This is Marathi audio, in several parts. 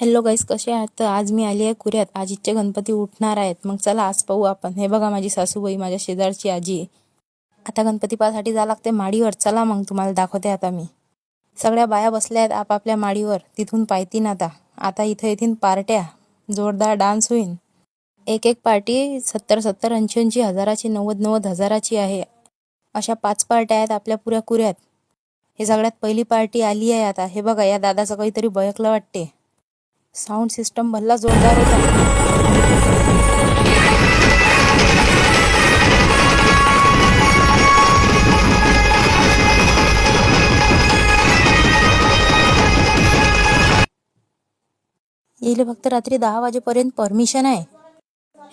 हॅलो गाईस कसे आहात? तर आज मी आली आहे कुऱ्यात. आजीचे गणपती उठणार आहेत. मग चला आज पाहू आपण. हे बघा माझी सासूबाई माझ्या शेजारची आजी. आता गणपती पाहासाठी जावं लागते माडीवर. चला मग तुम्हाला दाखवते आता मी. सगळ्या बाया बसल्या आहेत आपापल्या माडीवर. तिथून पायतीन आता. आता इथं येथील पार्ट्या. जोरदार डान्स होईन. एक एक पार्टी सत्तर सत्तर ऐंशी ऐंशी हजाराची नव्वद नव्वद हजाराची आहे. अशा पाच पार्ट्या आहेत आपल्या पुऱ्या कुऱ्यात. हे सगळ्यात पहिली पार्टी आली आहे आता. हे बघा या दादाचं काहीतरी बयकलं वाटते साऊंड सिस्टम भल्ला जोरदार होता. येईल फक्त रात्री दहा वाजेपर्यंत परमिशन आहे.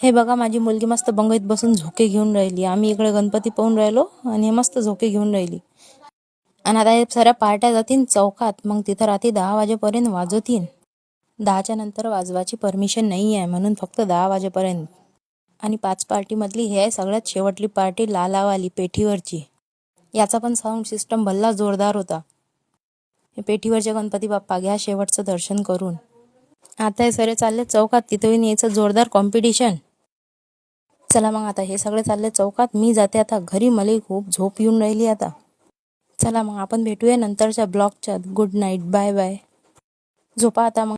हे बघा माझी मुलगी मस्त बंगईत बसून झोके घेऊन राहिली. आम्ही इकडे गणपती पाहून राहिलो आणि मस्त झोके घेऊन राहिली. आणि आता हे साऱ्या पार्ट्या जातील चौकात. मग तिथं रात्री दहा वाजेपर्यंत वाजवतील. दहाच्या नंतर वाजवायची परमिशन नाही आहे म्हणून फक्त दहा वाजेपर्यंत. आणि पाच पार्टीमधली हे आहे सगळ्यात शेवटली पार्टी लालावाली पेठीवरची. याचा पण साऊंड सिस्टम भल्ला जोरदार होता. हे पेठीवरचे गणपती बाप्पा घ्या शेवटचं दर्शन करून. आता हे सगळे चालले चौकात तिथं यायचं जोरदार कॉम्पिटिशन चला मग आता हे सगळे चालले चौकात मी जाते आता घरी मला खूप झोप येऊन राहिली आता. चला मग आपण भेटूया नंतरच्या ब्लॉगच्या गुड नाईट बाय बाय झोपा आता मग.